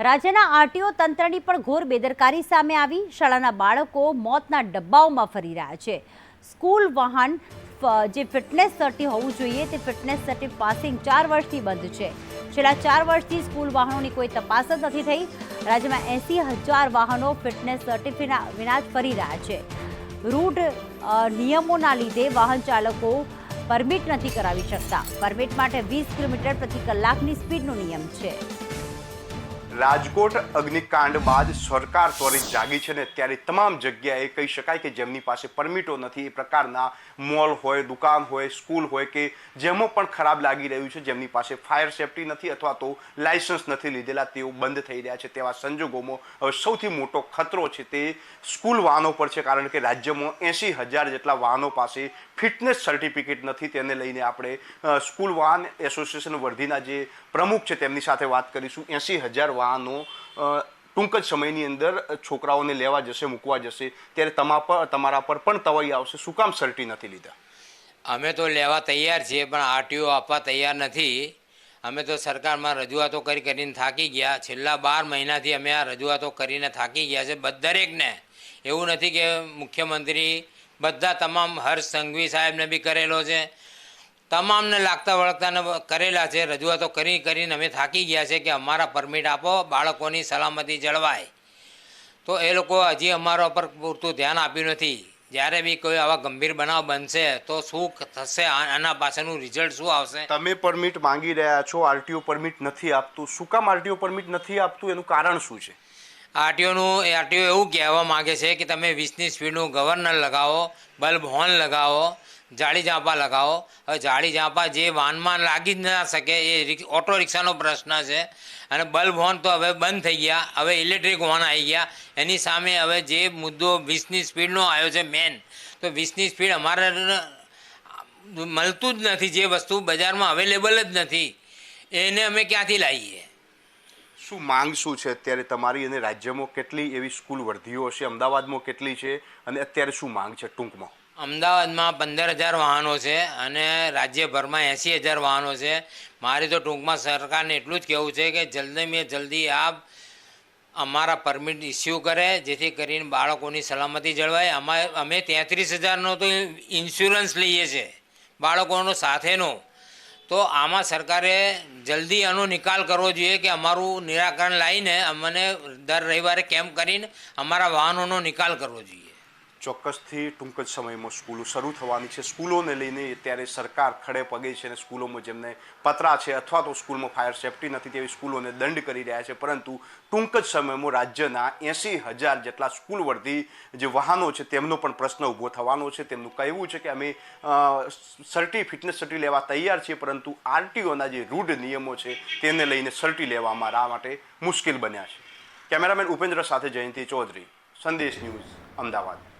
રાજ્યના આરટીઓ તંત્રની પણ ઘોર બેદરકારી સામે આવી. શાળાના બાળકો મોતના ડબ્બાઓમાં ફરી રહ્યા છે. સ્કૂલ વાહન જે ફિટનેસ સર્ટી હોવું જોઈએ તે ફિટનેસ સર્ટી પાસિંગ ચાર વર્ષથી બંધ છે. છેલ્લા ચાર વર્ષથી સ્કૂલ વાહનોની કોઈ તપાસ જ નથી થઈ. રાજ્યમાં એંસી હજાર વાહનો ફિટનેસ સર્ટી વિના જ ફરી રહ્યા છે. રૂટ નિયમોના લીધે વાહન ચાલકો પરમિટ નથી કરાવી શકતા. પરમિટ માટે વીસ કિલોમીટર પ્રતિ કલાકની સ્પીડનો નિયમ છે. રાજકોટ અગ્નિકાંડ બાદ સરકાર ત્વરિત જાગી છે ને ત્યારે તમામ જગ્યાએ કહી શકાય કે જેમની પાસે પરમિટો નથી, એ પ્રકારના મોલ હોય, દુકાન હોય, સ્કૂલ હોય કે જેમાં પણ ખરાબ લાગી રહ્યું છે, જેમની પાસે ફાયર સેફટી નથી અથવા તો લાયસન્સ નથી લીધેલા, તેઓ બંધ થઈ રહ્યા છે. તેવા સંજોગોમાં હવે સૌથી મોટો ખતરો છે તે સ્કૂલ વાહનો પર છે, કારણ કે રાજ્યમાં એંસી હજાર જેટલા વાહનો પાસે ફિટનેસ સર્ટિફિકેટ નથી. તેને લઈને આપણે સ્કૂલ વાહન એસોસિએશન વર્ધીના જે પ્રમુખ છે, તેમની સાથે વાત કરીશું. એંસી હજાર વાહનો ટૂંક જ સમયની અંદર છોકરાઓને લેવા જશે, મૂકવા જશે. ત્યારે તમા પર તમારા પર પણ તવાઈ આવશે. શું કામ સર્ટી નથી લીધા? અમે તો લેવા તૈયાર છીએ, પણ આરટીઓ આપવા તૈયાર નથી. અમે તો સરકારમાં રજૂઆતો કરી કરીને થાકી ગયા. છેલ્લા બાર મહિનાથી અમે આ રજૂઆતો કરીને થાકી ગયા છે દરેકને. એવું નથી કે મુખ્યમંત્રી બધા તમામ હર્ષ સંઘવી સાહેબને બી કરેલો છે. તમામને લાગતા વળગતાને કરેલા છે, રજૂઆતો કરી કરીને અમે થાકી ગયા છે કે અમારા પરમિટ આપો, બાળકોની સલામતી જળવાય. તો એ લોકો હજી અમારા પર પૂરતું ધ્યાન આપ્યું નથી. જ્યારે બી કોઈ આવા ગંભીર બનાવ બનશે, તો શું થશે આના પાછળનું રિઝલ્ટ શું આવશે? તમે પરમિટ માંગી રહ્યા છો, આરટીઓ પરમિટ નથી આપતું. શું કામ આરટીઓ પરમિટ નથી આપતું? એનું કારણ શું છે? આરટીઓનું આરટીઓ એવું કહેવા માગે છે કે તમે વીસની સ્પીડનું ગવર્નર લગાવો, બલ્બ હોર્ન લગાવો, જાળી ઝાંપા લગાવો. હવે જાળી ઝાંપા જે વાનમાં લાગી જ ના શકે એ ઓટો રિક્ષાનો પ્રશ્ન છે. અને બલ્બ હોર્ન તો હવે બંધ થઈ ગયા. હવે ઇલેક્ટ્રિક હોર્ન આવી ગયા. એની સામે હવે જે મુદ્દો વીસની સ્પીડનો આવ્યો છે મેન, તો વીસની સ્પીડ અમારે મળતું જ નથી. જે વસ્તુ બજારમાં અવેલેબલ જ નથી. એને અમે ક્યાંથી લાવીએ? શું માંગ શું છે? અત્યારે તમારી અને રાજ્યમાં કેટલી એવી સ્કૂલ વર્ધીઓ છે અમદાવાદમાં કેટલી છે? અને અત્યારે શું માંગ છે ટૂંકમાં? અમદાવાદમાં પંદર હજાર વાહનો છે અને રાજ્યભરમાં એંસી હજાર વાહનો છે. મારે તો ટૂંકમાં સરકારને એટલું જ કહેવું છે કે જલ્દી મેં જલ્દી આ અમારા પરમિટ ઇસ્યુ કરે, જેથી કરીને બાળકોની સલામતી જળવાય. અમારે અમે તેત્રીસ હજારનો તો ઇન્સ્યોરન્સ લઈએ છીએ. બાળકોનો સાથેનો. તો આમાં સરકારે જલ્દી આનો નિકાલ કરવો જોઈએ કે અમારું નિરાકરણ લાવીને અમને દર રવિવારે કેમ્પ કરીને અમારા વાહનોનો નિકાલ કરવો જોઈએ. ચોક્કસથી ટૂંક જ સમયમાં સ્કૂલો શરૂ થવાની છે. સ્કૂલોને લઈને અત્યારે સરકાર ખડે પગે છે અને સ્કૂલોમાં જેમને પતરા છે અથવા તો સ્કૂલમાં ફાયર સેફટી નથી તેવી સ્કૂલોને દંડ કરી રહ્યા છે. પરંતુ ટૂંક જ સમયમાં રાજ્યના એંસી હજાર જેટલા સ્કૂલ વર્ધી જે વાહનો છે તેમનો પણ પ્રશ્ન ઊભો થવાનો છે. તેમનું કહેવું છે કે અમે સર્ટી, ફિટનેસ સર્ટી લેવા તૈયાર છીએ, પરંતુ આરટીઓના જે રૂઢ નિયમો છે તેને લઈને સર્ટી લેવા આ માટે મુશ્કેલ બન્યા છે. કેમેરામેન ઉપેન્દ્ર સાથે જયંતિ ચૌધરી, સંદેશ ન્યૂઝ, અમદાવાદ.